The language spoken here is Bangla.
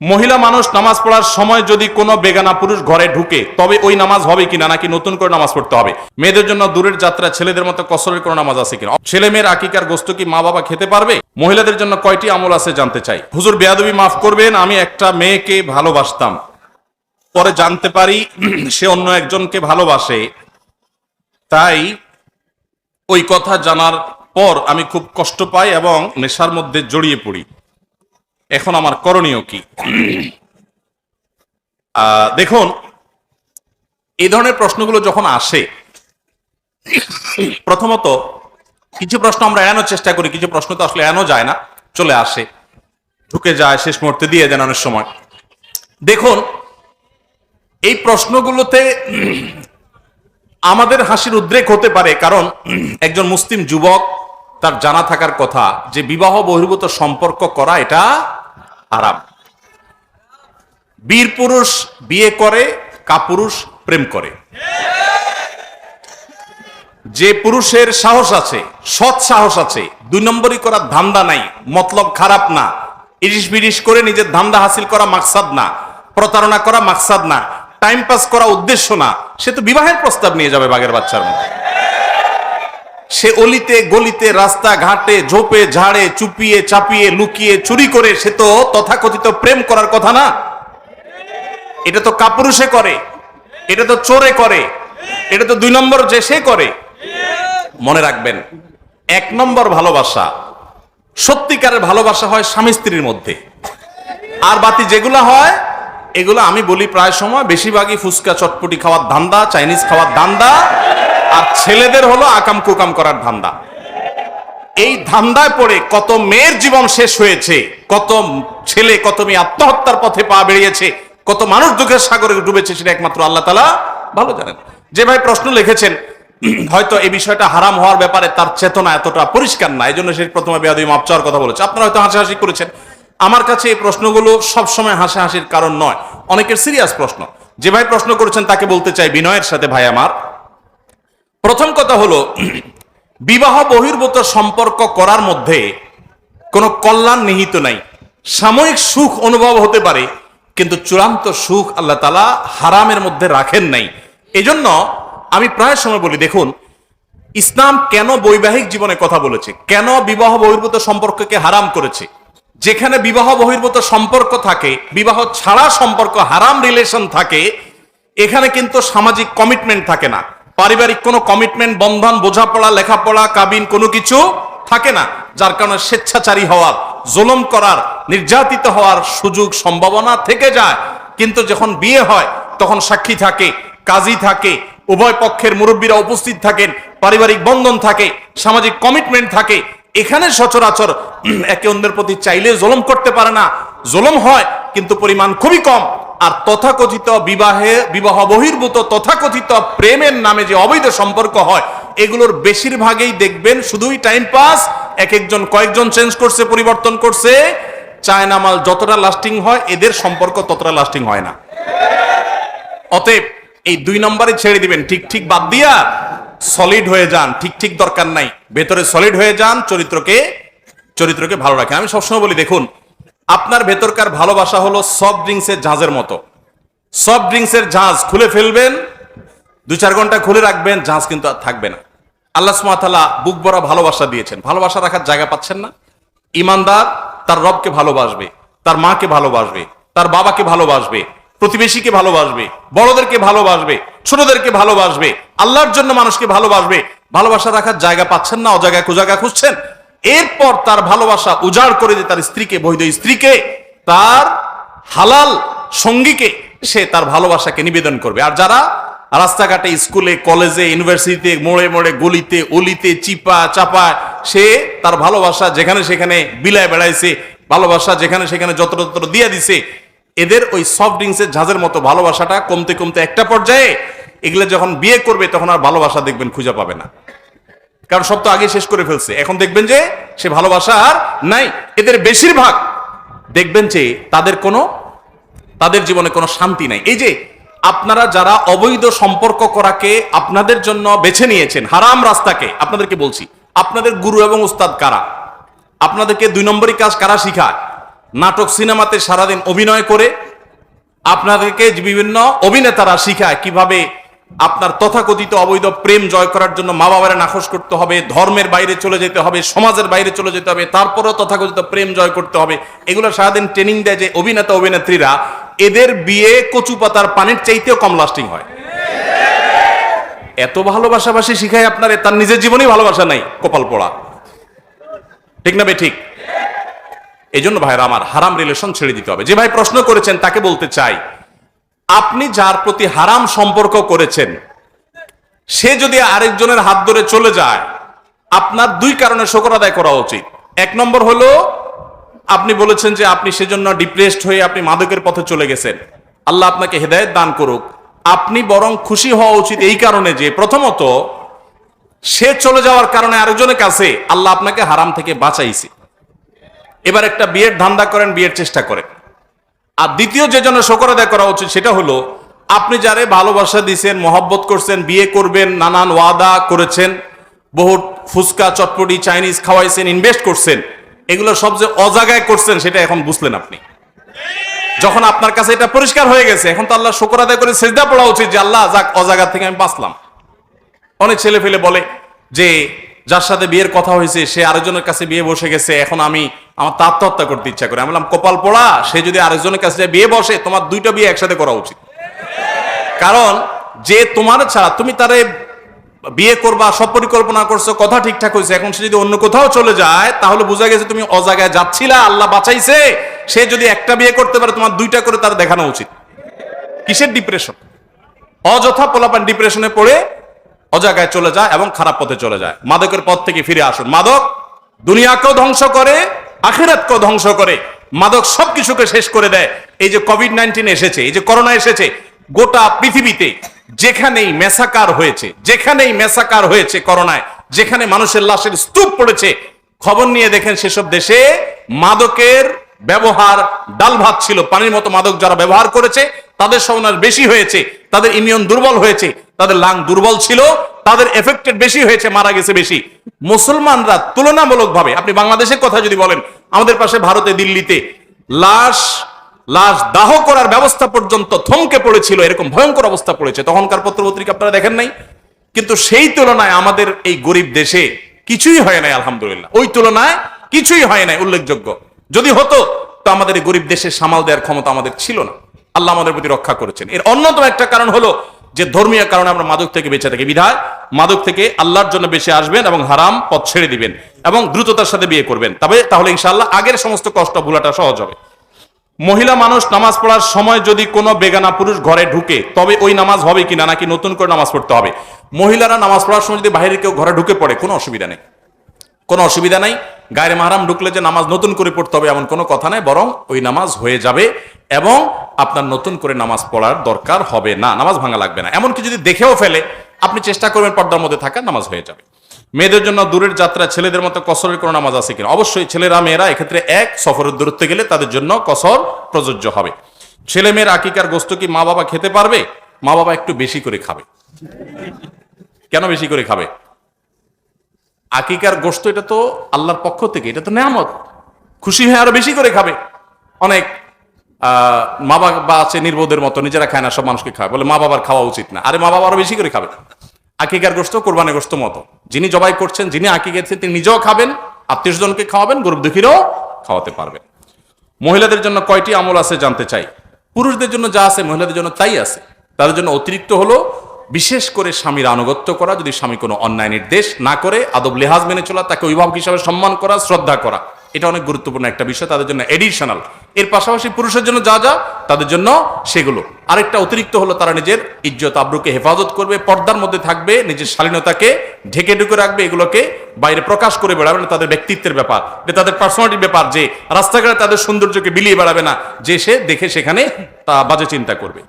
মহিলা মানুষ নামাজ পড়ার সময় যদি কোনো বেগানা পুরুষ ঘরে ঢুকে, তবে ওই নামাজ হবে কিনা নাকি নতুন করে নামাজ পড়তে হবে? মেয়েদের জন্য দূরের যাত্রা, ছেলেদের মতো কসরের কোনো নামাজ আছে কিনা? ছেলে মেয়ের আকিকার গোস্ত কি মা বাবা খেতে পারবে? মহিলাদের জন্য কয়টি আমল আছে জানতে চাই। হুজুর বেয়াদবি মাফ করবেন, আমি একটা মেয়েকে ভালোবাসতাম। পরে জানতে পারি সে অন্য একজনকে ভালোবাসে। তাই ওই কথা জানার পর আমি খুব কষ্ট পাই এবং নেশার মধ্যে জড়িয়ে পড়ি। এখন আমার করণীয় কি? দেখুন, এই ধরনের প্রশ্নগুলো যখন আসে, প্রথমত, কিছু প্রশ্ন আমরা এড়ানোর চেষ্টা করি, কিছু প্রশ্ন তো আসলে এড়ানো যায় না, চলে আসে, ঢুকে যায়, শেষ মুহূর্তে দিয়ে দেন অনেক সময়। দেখুন, এই প্রশ্নগুলোতে আমাদের হাসির উদ্রেক হতে পারে, কারণ একজন মুসলিম যুবক, তার জানা থাকার কথা, যে বিবাহ বহির্ভূত সম্পর্ক করা, এটা আরাম বীর পুরুষ বিয়ে করে, কাপুরুষ প্রেম করে। যে পুরুষের সাহস আছে, সৎ সাহস আছে, দুই নম্বরই করার ধান্দা নাই, মতলব খারাপ না ইরিশ বিরিশ করে নিজের ধান্দা হাসিল করা মাকসাদ না, প্রতারণা করা মাকসাদ না, টাইম পাস করা উদ্দেশ্য না, সে তো বিবাহের প্রস্তাব নিয়ে যাবে বাগের বাচ্চার মতো সে অলিতে গলিতে, রাস্তা ঘাটে, ঝোপে, ঝাড়ে, চুপিয়ে, চাপিয়ে, লুকিয়ে, চুরি করে, সে তো তথাকথিত প্রেম করার কথা না? এটা তো কাপুরুষে করে, এটা তো চোরে করে, এটা তো দুই নম্বর যে সে করে। মনে রাখবেন, এক নম্বর ভালোবাসা, সত্যিকারের ভালোবাসা হয় স্বামী স্ত্রীর মধ্যে। আর বাতি যেগুলো হয়, এগুলো আমি বলি প্রায় সময়, বেশিরভাগই ফুচকা, চটপটি খাওয়ার ধান্দা, চাইনিজ খাওয়ার ধান্দা আর ছেলেদের হলো আকাম কুকাম করার ধান্দা। এই ধান্দায় পড়ে কত মেয়ের জীবন শেষ হয়েছে, কত ছেলে, কত মেয়ে আত্মহত্যার পথে পা বেরিয়েছে কত মানুষ দুঃখের সাগরে ডুবেছে সেটা একমাত্র আল্লাহ তালা ভালো জানেন। যে ভাই প্রশ্ন লিখেছেন, হয়তো এই বিষয়টা হারাম হওয়ার ব্যাপারে তার চেতনা এতটা পরিষ্কার না এই জন্য সে প্রথমে বেয়াদি মাপ চাওয়ার কথা বলেছে। আপনারা হয়তো হাসাহাসি করেছেন। আমার কাছে এই প্রশ্নগুলো সবসময় হাসাহাসির কারণ নয়। অনেকের সিরিয়াস প্রশ্ন। যে ভাই প্রশ্ন করেছেন, তাকে বলতে চাই, বিনয়ের সাথে ভাই আমার। প্রথম কথা হলো, বিবাহ বহির্ভূত সম্পর্ক করার মধ্যে কোনো কল্যাণ নিহিত নাই। সাময়িক সুখ অনুভব হতে পারে, কিন্তু চূড়ান্ত সুখ আল্লাহ তালা হারামের মধ্যে রাখেন নাই। এজন্য আমি প্রায় সময় বলি, দেখুন, ইসলাম কেন বৈবাহিক জীবনে কথা বলেছে? কেন বিবাহ বহির্ভূত সম্পর্ককে হারাম করেছে? যেখানে বিবাহ বহির্ভূত সম্পর্ক থাকে, বিবাহ ছাড়া সম্পর্ক, হারাম রিলেশন থাকে, এখানে কিন্তু সামাজিক কমিটমেন্ট থাকে না। পারিবারিক কোনো কমিটমেন্ট বন্ধন, বোঝাপড়া, লেখাপড়া, কাবিন কোনো কিছু থাকে না, যার কারণে স্বেচ্ছাচারী হওয়ার, জুলুম করার, নির্যাতিত হওয়ার সুযোগ সম্ভাবনা থেকে যায়। কিন্তু যখন বিয়ে হয়, তখন সাক্ষী থাকে, কাজী থাকে, উভয় পক্ষের মুরব্বীরা উপস্থিত থাকেন, পারিবারিক বন্ধন থাকে, সামাজিক কমিটমেন্ট থাকে। এখানে সচরাচর একে অন্যের প্রতি চাইলে জুলুম করতে পারে না। জুলুম হয়, কিন্তু পরিমাণ খুবই কম। আর তথাকথিত বিবাহে, বিবাহ বহির্ভূত তথাকথিত প্রেমের নামে যে অবৈধ সম্পর্ক হয়, এগুলোর বেশিরভাগই দেখবেন শুধুই টাইম পাস এক একজন কয়েকজন চেঞ্জ করছে, পরিবর্তন করছে। চায়না মাল যতটা লাস্টিং হয়, এদের সম্পর্ক ততটা লাস্টিং হয় না। অতএব এই দুই নম্বরে ছেড়ে দিবেন, ঠিক ঠিক বাদ দিয়া সলিড হয়ে যান, ঠিক ঠিক দরকার নাই। ভেতরে সলিড হয়ে যান, চরিত্রকে চরিত্রকে ভালো রাখেন। আমি সবসময় বলি, দেখুন আপনার ভেতরকার ভালোবাসা হলো সফট ড্রিঙ্কসের জাহাজের মতো। সফট ড্রিঙ্কসের জাহাজ খুলে ফেলবেন, দু চার ঘণ্টা খুলে রাখবেন জাহাজ কিন্তু আর থাকবে না। আল্লাহ সুমাতালা বুক ভরা ভালোবাসা দিয়েছেন। ভালোবাসা রাখার জায়গা পাচ্ছেন না? ইমানদার তার রবকে ভালোবাসবে, তার মাকে ভালোবাসবে, তার বাবাকে ভালোবাসবে, প্রতিবেশীকে ভালোবাসবে, বড়দেরকে ভালোবাসবে, ছোটদেরকে ভালোবাসবে, আল্লাহর জন্য মানুষকে ভালোবাসবে। ভালোবাসা রাখার জায়গা পাচ্ছেন না, অজায়গায় কুজায়গা খুঁজছেন? এরপর তার ভালোবাসা উজাড় করে দিয়ে তার স্ত্রীকে, বৈধ স্ত্রীকে, তার হালাল সঙ্গীকে সে তার ভালোবাসাকে নিবেদন করবে। আর যারা রাস্তাঘাটে, স্কুলে, কলেজে, ইউনিভার্সিটিতে, মোড়ে মোড়ে, গলিতে, অলিতে, চিপা, চাপা, সে তার ভালোবাসা যেখানে সেখানে বিলায় বেড়াইছে, ভালোবাসা যেখানে সেখানে যত্র তত্র দিয়ে দিছে, এদের ওই সফট ড্রিঙ্কসের ঝাঁজের মতো ভালোবাসাটা কমতে কমতে একটা পর্যায়ে এগুলো যখন বিয়ে করবে তখন আর ভালোবাসা দেখবেন খুঁজে পাবে না। কারণ সব তো আগে শেষ করে ফেলছে। এখন দেখবেন যে সে ভালোবাসা আর নাই। এদের বেশিরভাগ দেখবেন যে তাদের কোনো, তাদের জীবনে কোনো শান্তি নাই। এই যে আপনারা যারা অবৈধ সম্পর্ক করাকে আপনাদের জন্য বেছে নিয়েছেন, হারাম রাস্তাকে, আপনাদেরকে বলছি, আপনাদের গুরু এবং উস্তাদ কারা? আপনাদেরকে দুই নম্বরই কাজ কারা শিখায়? নাটক, সিনেমাতে সারাদিন অভিনয় করে আপনাদেরকে বিভিন্ন অভিনেতারা শিখায় কীভাবে আপনার তথাকথিত অবৈধ প্রেম জয় করার জন্য মা বাবারা নাকশ করতে হবে, ধর্মের বাইরে চলে যেতে হবে, সমাজের বাইরে চলে যেতে হবে, তারপরেও তথাকথিত প্রেম জয় করতে হবে। এগুলো সারাদিন ট্রেনিং দেয় যে অভিনেতা, অভিনেত্রীরা, এদের বিয়ে কচু পাতার পানির চাইতেও কম লাস্টিং হয়। এত ভালোবাসাবাসি শিখায় আপনার তার নিজের জীবনেই ভালোবাসা নাই, কপাল পোড়া। ঠিক না বে, ঠিক? এই জন্য ভাইরা, আমার হারাম রিলেশন ছেড়ে দিতে হবে। যে ভাই প্রশ্ন করেছেন, তাকে বলতে চাই। আপনি যার প্রতি হারাম সম্পর্ক করেছেন, সে যদি আরেকজনের হাত ধরে চলে যায়, আপনার দুই কারণে শোকর আদায় করা উচিত। এক নম্বর হলো, আপনি বলেছেন যে আপনি সেজন্য ডিপ্রেসড হয়ে আপনি মাদকের পথে চলে গেছেন। আল্লাহ আপনাকে হেদায়েত দান করুক। আপনি বরং খুশি হওয়া উচিত এই কারণে যে, প্রথমত, সে চলে যাওয়ার কারণে আরেকজনের কাছে আল্লাহ আপনাকে হারাম থেকে বাঁচাইছে। এবার একটা বিয়ের ধান্দা করেন, বিয়ের চেষ্টা করেন। আর দ্বিতীয় যে জন্য শকর আদায় করা উচিত সেটা হলো, আপনি যারে ভালোবাসা দিয়েছেন মহব্বত করছেন, বিয়ে করবেন, নানান ওয়াদা করেছেন বহু ফুচকা, চটপটি, চাইনিজ খাওয়াইছেন ইনভেস্ট করছেন, এগুলো সব যে অজাগায় করছেন সেটা এখন বুঝলেন আপনি। যখন আপনার কাছে এটা পরিষ্কার হয়ে গেছে, এখন তো আল্লাহ শকর আদায় করে সেজদা পড়া উচিত যে আল্লাহ যাক অজাগা থেকে আমি বাঁচলাম। অনেক ছেলে ফেলে বলে যে যার সাথে বিয়ের কথা হয়েছে, সে আরেকজনের কাছে বিয়ে বসে গেছে, এখন আমি আমার তো আত্মহত্যা করতে ইচ্ছা করে। আমি বললাম, কপাল পড়া, সে যদি আরেকজনের কাছে বিয়ে বসে, তোমার দুইটা বিয়ে একসাথে করা উচিত। কারণ যে তোমার ছাড়া, তুমি তারে বিয়ে করবা সব পরিকল্পনা করছ, কথা ঠিকঠাক হয়েছে, এখন সে যদি অন্য কোথাও চলে যায়, তাহলে বোঝা গেছে তুমি অজাগায় যাচ্ছিলা, আল্লাহ বাঁচাইছে। সে যদি একটা বিয়ে করতে পারে, তোমার দুইটা করে তার দেখানো উচিত। কিসের ডিপ্রেশন অযথা পোলাপান ডিপ্রেশনে পড়ে অজাগায় চলে যায় এবং খারাপ পথে চলে যায়। মাদকের পথ থেকে ফিরে আসুন। মাদক দুনিয়াকেও ধ্বংস করে, আখেরাতকেও ধ্বংস করে। মাদক সবকিছুকে শেষ করে দেয়। এই যে কোভিড নাইন্টিন এসেছে, এই যে করোনা এসেছে, গোটা পৃথিবীতে যেখানেই মেসাকার হয়েছে, যেখানেই মেসাকার হয়েছে করোনায়, যেখানে মানুষের লাশের স্তূপ পড়েছে, খবর নিয়ে দেখেন সেসব দেশে মাদকের ব্যবহার ডাল ভাত ছিল। পানির মতো মাদক যারা ব্যবহার করেছে তাদের সমানার বেশি হয়েছে, তাদের ইমিউন দুর্বল হয়েছে, তাদের লাং দুর্বল ছিল, তাদের এফেক্টেড বেশি হয়েছে, মারা গেছে বেশি। মুসলমানরা তুলনামূলকভাবে, আপনি বাংলাদেশের কথা যদি বলেন, আমাদের পাশে ভারতে, দিল্লিতে, লাশ লাশ দাহ করার ব্যবস্থা পর্যন্ত থমকে পড়েছিল, এরকম ভয়ঙ্কর অবস্থা পড়েছে। তখনকার পত্রপত্রিকা আপনারা দেখেন নাই? কিন্তু সেই তুলনায় আমাদের এই গরিব দেশে কিছুই হয় নাই, আলহামদুলিল্লাহ। ওই তুলনায় কিছুই হয় নাই, উল্লেখযোগ্য। যদি হতো, তো আমাদের এই গরিব দেশে সামাল দেওয়ার ক্ষমতা আমাদের ছিল না। আল্লাহ আমাদের প্রতি রক্ষা করেছেন। এর অন্যতম একটা কারণ হলো যে ধর্মীয় কারণে আমরা মাদক থেকে বেঁচে থাকি। বিধায় মাদক থেকে আল্লাহর জন্য বেঁচে আসবেন এবং হারাম পথ ছেড়ে দিবেন এবং দ্রুততার সাথে বিয়ে করবেন। তবে তাহলে ইনশাল্লাহ আগের সমস্ত কষ্ট ভুলাটা সহজ হবে। মহিলা মানুষ নামাজ পড়ার সময় যদি কোনো বেগানা পুরুষ ঘরে ঢুকে, তবে ওই নামাজ হবে কিনা নাকি নতুন করে নামাজ পড়তে হবে? মহিলারা নামাজ পড়ার সময় যদি বাইরে কেউ ঘরে ঢুকে পড়ে, কোনো অসুবিধা নেই। কোনো অসুবিধা নাই। গায়ের মাহারাম ঢুকলে যে নামাজ নতুন করে পড়তে হবে এমন কোনো কথা নাই, বরং ওই নামাজ হয়ে যাবে এবং আপনার নতুন করে নামাজ পড়ার দরকার হবে না, নামাজ ভাঙা লাগবে না। এমনকি যদি দেখেও ফেলে, আপনি চেষ্টা করবেন পর্দার মধ্যে থাকা নামাজ হয়ে যাবে। মেয়েদের জন্য দূরের যাত্রা, ছেলেদের মতো কসরের কোনো নামাজ আছে কিনা? অবশ্যই ছেলেরা, মেয়েরা এক্ষেত্রে এক, সফরের দূরত্বে গেলে তাদের জন্য কসর প্রযোজ্য হবে। ছেলে মেয়ের আকিকার গোস্ত কি মা বাবা খেতে পারবে? মা বাবা একটু বেশি করে খাবে। কেন বেশি করে খাবে? আকিকার গোস্ত এটা তো আল্লাহর পক্ষ থেকে, এটা তো নেয়ামত। খুশি হয়ে আরও বেশি করে খাবে। অনেক মা বাবা আছে নির্বোধের মতো, নিজেরা খায় না, সব মানুষকে খায়। বলে মা বাবার খাওয়া উচিত না। আরে মা বাবা আরও বেশি করে খাবে। আকিকার গোস্ত কোরবানি গোস্ত মতো। যিনি জবাই করছেন, যিনি আকি গেছেন তিনি নিজেও খাবেন, আত্মীয় স্বজনকে খাওয়াবেন, গরিব দুঃখীরও খাওয়াতে পারবেন মহিলাদের জন্য কয়টি আমল আছে জানতে চাই। পুরুষদের জন্য যা আছে, মহিলাদের জন্য তাই আছে। তাদের জন্য অতিরিক্ত হলো বিশেষ করে স্বামীর আনুগত্য করা, যদি স্বামী কোনো অন্যায় নির্দেশ না করে, আদব লেহাজ মেনে চলা, তাকে অভিভাবক হিসাবে সম্মান করা, শ্রদ্ধা করা, এটা অনেক গুরুত্বপূর্ণ একটা বিষয়, তাদের জন্য এডিশনাল এর পাশাপাশি পুরুষের জন্য যা যা, তাদের জন্য সেগুলো। আরেকটা অতিরিক্ত হলো তারা নিজের ইজ্জত, আব্রুকে হেফাজত করবে, পর্দার মধ্যে থাকবে, নিজের শালীনতাকে ঢেকে ঢুকে রাখবে, এগুলোকে বাইরে প্রকাশ করে বেড়াবে না, তাদের ব্যক্তিত্বের ব্যাপার এটা তাদের পার্সোনালিটির ব্যাপার, যে রাস্তাঘাটে তাদের সৌন্দর্যকে বিলিয়ে বেড়াবে না, যে সে দেখে সেখানে তা বাজে চিন্তা করবে।